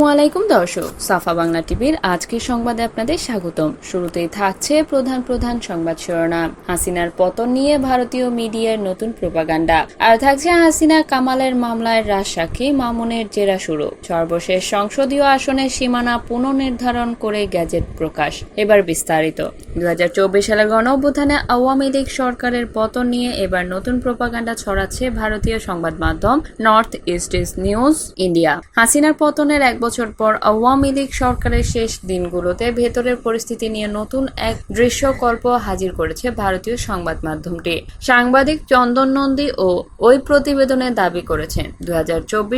আসসালামু আলাইকুম, দর্শক। সাফা বাংলা টিভির আজকের সংবাদে আপনাদের স্বাগতম। শুরুতেই থাকছে প্রধান প্রধান সংবাদ শিরোনাম। হাসিনার পতন নিয়ে ভারতীয় মিডিয়ার নতুন প্রোপাগান্ডা। আর থাকছে হাসিনা কামালের মামলায় রাজসাক্ষী, মামুনের জেরা শুরু। সর্বশেষ সংসদীয় আসনের সীমানা পুনর্নির্ধারণ করে গ্যাজেট প্রকাশ। এবার বিস্তারিত। দু হাজার চব্বিশ সালের গণ অভ্যুত্থানে আওয়ামী লীগ সরকারের পতন নিয়ে এবার নতুন প্রোপাগান্ডা ছড়াচ্ছে ভারতীয় সংবাদ মাধ্যম North East East News India. হাসিনার পতনের এক বছর পর আওয়ামী লীগ সরকারের শেষ দিনগুলোতে ভেতরের পরিস্থিতি নিয়ে নতুন এক দৃশ্যকল্প হাজির করেছে ভারতীয় সংবাদ মাধ্যমটি। সাংবাদিক চন্দন নন্দী ও ওই প্রতিবেদনে দাবি করেছেন দু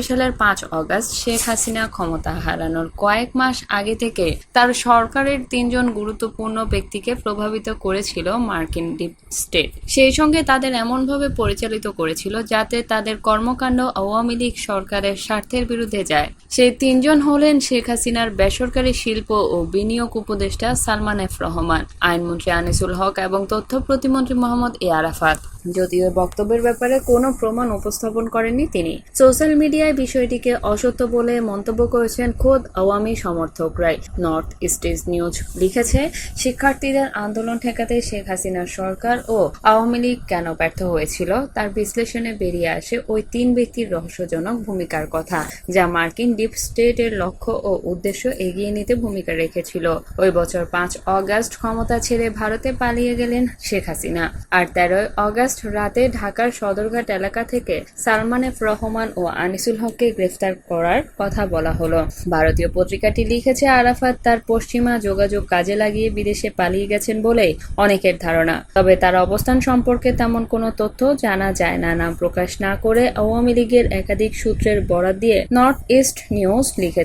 সালের পাঁচ অগস্ট শেখ হাসিনা ক্ষমতা হারানোর কয়েক মাস আগে থেকে তার সরকারের তিনজন গুরুত্বপূর্ণ ব্যক্তিকে প্রভাবিত করেছিল মার্কিন ডিপ স্টেট। সেই সঙ্গে তাদের এমনভাবে পরিচালিত করেছিল যাতে তাদের কর্মকাণ্ড আওয়ামী লীগ সরকারের স্বার্থের বিরুদ্ধে যায়। সেই তিনজন হলেন শেখ হাসিনার বেসরকারি শিল্প ও বিনিয়োগ উপদেষ্টা সালমান এফ রহমান, আইনমন্ত্রী আনিসুল হক এবং তথ্য প্রতিমন্ত্রী মোহাম্মদ এ আরাফাত। যদিও বক্তব্যের ব্যাপারে কোনো প্রমাণ উপস্থাপন করেননি তিনি। সোশ্যাল মিডিয়ায় বিষয়টিকে অসত্য বলে মন্তব্য করেছেন খোদ আওয়ামী সমর্থকরাই। নর্থ ইস্টিজ নিউজ লিখেছে, শিক্ষার্থীদের আন্দোলন ঠেকাতে শেখ হাসিনার সরকার ও আওয়ামী লীগ কেন ব্যর্থ হয়েছিল তার বিশ্লেষণে বেরিয়ে আসে ওই তিন ব্যক্তির রহস্যজনক ভূমিকার কথা, যা মার্কিন ডিপ স্টেটের লক্ষ্য ও উদ্দেশ্য এগিয়ে নিতে ভূমিকা রেখেছিল। ওই বছর পাঁচ অগাস্ট ক্ষমতা ছেড়ে ভারতে পালিয়ে গেলেন শেখ হাসিনা। আর তেরোই অগাস্ট রাতে ঢাকার সদরঘাট এলাকা থেকে সালমান এফ রহমান ও আনিসুল হককে গ্রেফতার করার কথা বলা হলো। ভারতীয় পত্রিকাটি লিখেছে, আরাফাত তার পশ্চিমা যোগাযোগ কাজে লাগিয়ে বিদেশে পালিয়ে গেছেন বলেই অনেকের ধারণা। তবে তার অবস্থান সম্পর্কে তেমন কোনো তথ্য জানা যায় না। নাম প্রকাশ না করে আওয়ামী লীগের একাধিক সূত্রের বরাত দিয়ে নর্থ ইস্ট নিউজ লিখেছে।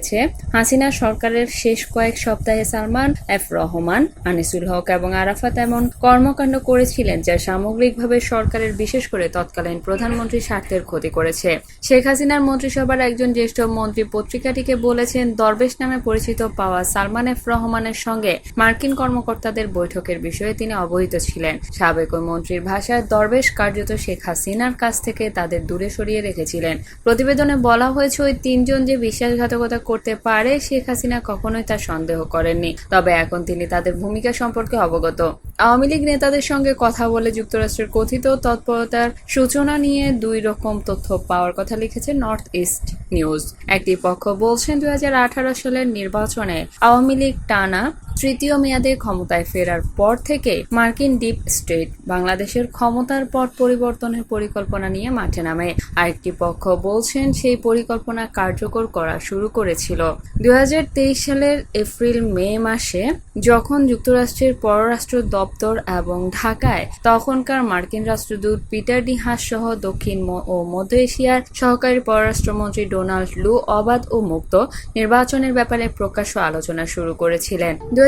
হাসিনা সরকারের শেষ কয়েক সপ্তাহে সালমান এফ রহমান, আনিসুল হক এবং আরাফাত এমন কর্মকাণ্ড করেছিলেন যা সামগ্রিকভাবে সরকারের বিশেষ করে তৎকালীন প্রধানমন্ত্রী স্বার্থের ক্ষতি করেছে। শেখ হাসিনার মন্ত্রিসভার একজন জ্যেষ্ঠ মন্ত্রী পত্রিকাটিকে বলেছেন, দরবেশ নামে পরিচিত পাওয়া সালমান এফ রহমানের সঙ্গে মার্কিন কর্মকর্তাদের বৈঠকের বিষয়ে তিনি অবহিত ছিলেন। সাবেক মন্ত্রীর ভাষায় দরবেশ কার্যত শেখ হাসিনার কাছ থেকে তাদের দূরে সরিয়ে রেখেছিলেন। প্রতিবেদনে বলা হয়েছে, ওই তিনজন যে বিশ্বাসঘাতকতা করতে পারে, শেখ হাসিনা কখনোই তা সন্দেহ করেননি। তবে এখন তিনি তাদের ভূমিকা সম্পর্কে অবগত। আওয়ামী লীগ নেতাদের সঙ্গে কথা বলে যুক্তরাষ্ট্রের কথিত তৎপরতার সূচনা নিয়ে দুই রকম তথ্য পাওয়ার কথা লিখেছে নর্থ ইস্ট। নিউজ একটি পক্ষ বলছেন দু হাজার আঠারো সালের নির্বাচনে আওয়ামী লীগ টানা তৃতীয় মেয়াদে ক্ষমতায় ফেরার পর থেকে মার্কিন ডিপ স্টেট বাংলাদেশের ক্ষমতার পট পরিবর্তনের পরিকল্পনা নিয়ে মাঠে নামে। আরেকটি পক্ষ বলছেন, সেই পরিকল্পনা কার্যকর করা শুরু করেছিল। দুই হাজার তেইশ সালের এপ্রিল, মে মাসে যখন যুক্তরাষ্ট্রের পররাষ্ট্র দপ্তর এবং ঢাকায় তখনকার মার্কিন রাষ্ট্রদূত পিটার ডি হাস সহ দক্ষিণ ও মধ্য এশিয়ার সহকারী পররাষ্ট্রমন্ত্রী ডোনাল্ড লু অবাধ ও মুক্ত নির্বাচনের ব্যাপারে প্রকাশ্য আলোচনা শুরু করেছিলেন। দু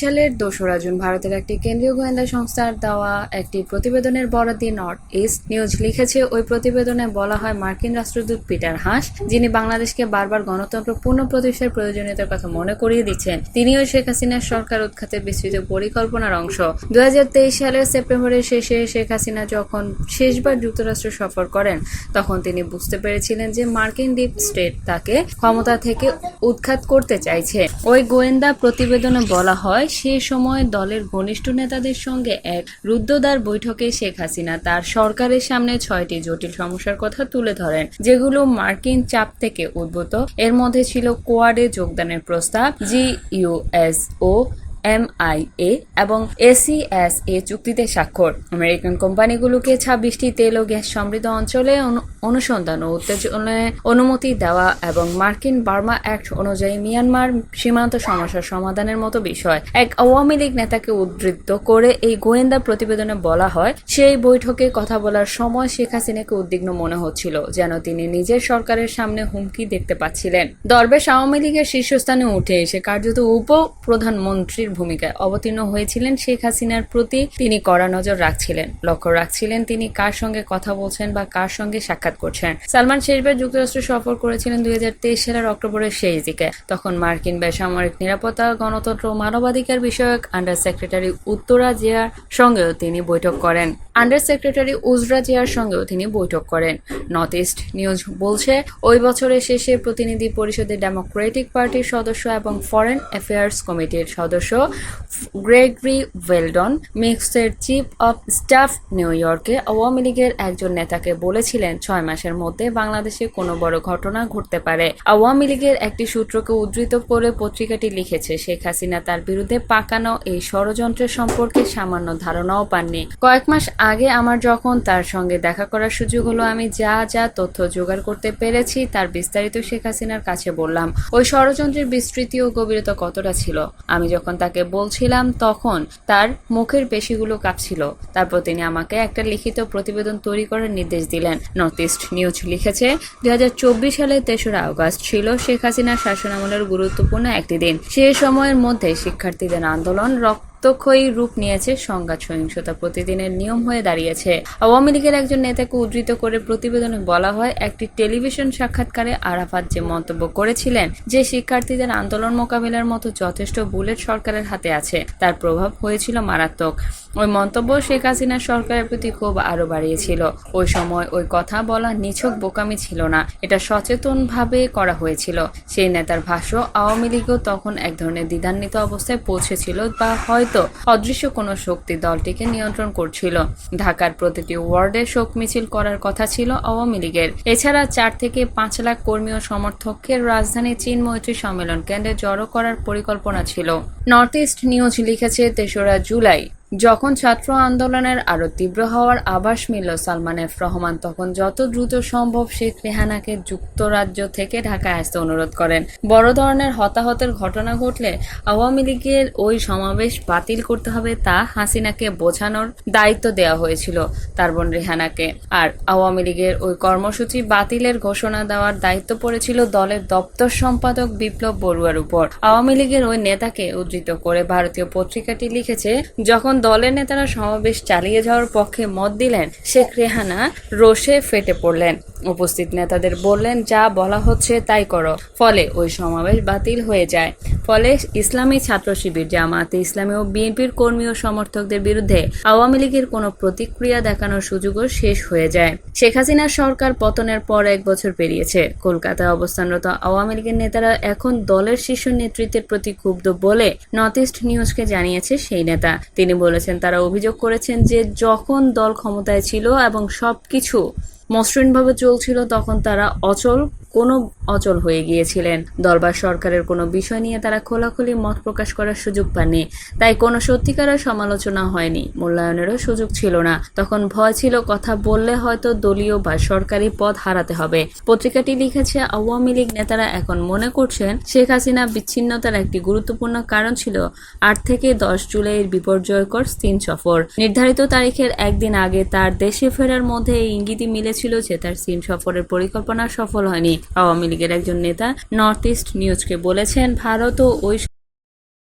সালের দোসরা জুন ভারতের একটি কেন্দ্রীয় গোয়েন্দা সংস্থার দেওয়া একটি প্রতিবেদনের বরাদ নর্থ ইস্ট নিউজ লিখেছে, ওই প্রতিবেদনে বলা হয় মার্কিন রাষ্ট্রদূত পিটার হাস, যিনি বাংলাদেশকে বারবার গণতন্ত্র পুনঃ প্রতিষ্ঠার প্রয়োজনীয়তার কথা মনে করিয়ে দিচ্ছেন। তিনিও শেখ হাসিনার সরকার উৎখাতের বিস্তৃত পরিকল্পনার অংশ। দুই হাজার তেইশ সালের সেপ্টেম্বরের শেষে শেখ হাসিনা যখন শেষবার যুক্তরাষ্ট্র সফর করেন, তখন তিনি বুঝতে পেরেছিলেন যে মার্কিন স্টেট তাকে ক্ষমতা থেকে উৎখাত করতে চাইছে। ওই গোয়েন্দা প্রতিবেদনে বলা হয়, সে সময় দলের ঘনিষ্ঠ নেতাদের সঙ্গে এক রুদ্ধদ্বার বৈঠকে শেখ হাসিনা তার সরকারের সামনে ছয়টি জটিল সমস্যার কথা তুলে ধরেন, যেগুলো মার্কিন চাপ থেকে উদ্ভূত। এর মধ্যে ছিল কোয়াডে যোগদানের প্রস্তাব, জি ইউএস ও এমআইএ এবং এসিএসএ চুক্তিতে স্বাক্ষর। আমেরিকান কোম্পানিগুলোকে ছাব্বিশটি তেল ও গ্যাস সমৃদ্ধ অঞ্চলে অনু- অনুসন্ধান ও উত্তেজনায় অনুমতি দেওয়া এবং মার্কিন বার্মা অ্যাক্ট অনুযায়ী মিয়ানমার সীমান্ত সমস্যার সমাধানের মতো বিষয়। এক আওয়ামী লীগ নেতাকে উদ্ধৃত করে এই গোয়েন্দা প্রতিবেদনে বলা হয়, সেই বৈঠকে কথা বলার সময় শেখ হাসিনাকে উদ্বিগ্ন মনে হচ্ছিল, যেন তিনি নিজের সরকারের সামনে হুমকি দেখতে পাচ্ছিলেন। দরবেশ আওয়ামী লীগের শীর্ষস্থানে উঠে এসে কার্যত উপ প্রধানমন্ত্রীর নেত্রীর ভূমিকায় অবতীর্ণ হয়েছিলেন শেখ হাসিনার প্রতি তিনি কড়া নজর রাখছিলেন। লক্ষ্য রাখছিলেন তিনি কার সঙ্গে কথা বলছেন বা কার সঙ্গে সাক্ষাৎ করছেন। সালমান শেষবার যুক্তরাষ্ট্র সফর করেছিলেন দুই সালের অক্টোবরের শেষ দিকে। তখন মার্কিন বেসামরিক নিরাপত্তা, গণতন্ত্র ও মানবাধিকার বিষয়ক আন্ডার সেক্রেটারি উত্তরা জিয়ার সঙ্গেও তিনি বৈঠক করেন। আন্ডার সেক্রেটারি উজরা জিয়ার সঙ্গেও তিনি বৈঠক করেন। নর্থ ইস্ট নিউজ বলছে, ওই বছরের শেষে প্রতিনিধি পরিষদের ডেমোক্রেটিক পার্টির সদস্য এবং ফরেন অ্যাফেয়ার্স কমিটির সদস্য গ্রেগরি ওয়েলডন, মিক্সের চিফ অফ স্টাফ নিউ ইয়র্কে। আওয়ামী লীগের একজন নেতাকে বলেছিলেন, ছয় মাসের মধ্যে বাংলাদেশে কোনো বড় ঘটনা ঘটতে পারে। আওয়ামী লীগের একটি সূত্রকে উদ্ধৃত করে পত্রিকাটি লিখেছে, শেখ হাসিনা তার বিরুদ্ধে পাকানো এই ষড়যন্ত্রের সম্পর্কে সামান্য ধারণাও পাননি। কয়েক মাস আগে আমার যখন তার সঙ্গে দেখা করার সুযোগ হলো, আমি যা যা তথ্য জোগাড় করতে পেরেছি তার বিস্তারিত শেখ হাসিনার কাছে বললাম। ওই ষড়যন্ত্রের বিস্তৃতি ও গভীরতা কতটা ছিল? আমি যখন তাকে বলছিলাম তখন তার মুখের পেশিগুলো কাঁপছিল। তারপর তিনি আমাকে একটা লিখিত প্রতিবেদন তৈরি করার নির্দেশ দিলেন। নর্থ ইস্ট নিউজ লিখেছে, দুই হাজার চব্বিশ সালের তেসরা আগস্ট ছিল শেখ হাসিনার শাসনামলের গুরুত্বপূর্ণ একটি দিন। সে সময়ের মধ্যে শিক্ষার্থীদের আন্দোলন রক্তক্ষয়ী রূপ নিয়েছে সংঘাত সহিংসতা প্রতিদিনের নিয়ম হয়ে দাঁড়িয়েছে। আওয়ামী লীগের একজন নেতাকে উদ্ধৃত করে প্রতিবেদনে বলা হয়, একটি টেলিভিশন সাক্ষাৎকারে আরাফাত যে মন্তব্য করেছিলেন, যে শিক্ষার্থীদের আন্দোলন মোকাবিলার মতো যথেষ্ট বুলেট সরকারের হাতে আছে, তার প্রভাব হয়েছিল মারাত্মক। ওই মন্তব্য শেখ হাসিনার সরকারের প্রতি ক্ষোভ আরও বাড়িয়েছিল। ওই সময় ওই কথা বলা নিছক বোকামি ছিল না, এটা সচেতনভাবে করা হয়েছিল। সেই নেতার ভাষ্য, আওয়ামী লীগও তখন এক ধরনের দ্বিধান্বিত অবস্থায় পৌঁছেছিল বা হয়তো অদৃশ্য কোনো শক্তি দলটিকে নিয়ন্ত্রণ করছিল। ঢাকার প্রতিটি ওয়ার্ডে শোক মিছিল করার কথা ছিল আওয়ামী লীগের। এছাড়া চার থেকে পাঁচ লাখ কর্মী ও সমর্থককে রাজধানী চীন মৈত্রী সম্মেলন কেন্দ্রে জড়ো করার পরিকল্পনা ছিল। নর্থ ইস্ট নিউজ লিখেছে, তেসরা জুলাই যখন ছাত্র আন্দোলনের আরও তীব্র হওয়ার আভাস মিলল সালমান এফ রহমান, তখন যত দ্রুত সম্ভব শেখ রেহানাকে যুক্তরাজ্য থেকে ঢাকায় আসতে অনুরোধ করেন। বড় ধরনের হতাহতের ঘটনা ঘটলে আওয়ামী লীগের ওই সমাবেশ বাতিল করতে হবে তা হাসিনাকে বোঝানোর দায়িত্ব দেওয়া হয়েছিল তার বোন রেহানাকে। আর আওয়ামী লীগের ওই কর্মসূচি বাতিলের ঘোষণা দেওয়ার দায়িত্ব পড়েছিল দলের দপ্তর সম্পাদক বিপ্লব বড়ুয়ার উপর। আওয়ামী লীগের ওই নেতাকে উদ্ধৃত করে ভারতীয় পত্রিকাটি লিখেছে, যখন দলের নেতারা সমাবেশ চালিয়ে যাওয়ার পক্ষে মত দিলেন শেখ রেহানা, রোষে ফেটে পড়লেন। উপস্থিত নেতাদের বললেন, যা বলা হচ্ছে তাই করো। ফলে ওই সমাবেশ বাতিল হয়ে যায়। ফলে ইসলামী ছাত্র শিবির জামায়াতে ইসলামী ও বিএনপির কর্মী ও সমর্থকদের বিরুদ্ধে আওয়ামী লীগের কোনো প্রতিক্রিয়া দেখানোর সুযোগও শেষ হয়ে যায়। শেখ হাসিনার সরকার পতনের পর এক বছর পেরিয়েছে। কলকাতায় অবস্থানরত আওয়ামী লীগের নেতারা এখন দলের শীর্ষ নেতৃত্বের প্রতি ক্ষুব্ধ বলে নর্থ ইস্ট নিউজকে জানিয়েছে সেই নেতা। তিনি বলেছেন, তারা অভিযোগ করেছেন যে যখন দল ক্ষমতায় ছিল এবং সবকিছু মসৃণভাবে চলছিল, তখন তারা অচল কোনো অচল হয়ে গিয়েছিলেন। দরবার সরকারের কোনো বিষয় নিয়ে তারা খোলাখুলি মত প্রকাশ করার সুযোগ পাননি। তাই কোনো সত্যিকারের সমালোচনা হয়নি। মূল্যায়নেরও সুযোগ ছিল না। তখন ভয় ছিল, কথা বললে হয়তো দলীয় বা সরকারি পদ হারাতে হবে। পত্রিকাটি লিখেছে, আওয়ামী লীগ নেতারা এখন মনে করছেন, শেখ হাসিনা বিচ্ছিন্নতার একটি গুরুত্বপূর্ণ কারণ ছিল আট থেকে দশ জুলাইয়ের বিপর্যয়কর চীন সফর। নির্ধারিত তারিখের একদিন আগে তার দেশে ফেরার মধ্যে এই ইঙ্গিতই মিলেছিল যে তার চীন সফরের পরিকল্পনা সফল হয়নি। আওয়ামী লীগের একজন নেতা নর্থ ইস্ট নিউজকে বলেছেন ভারত ও ওই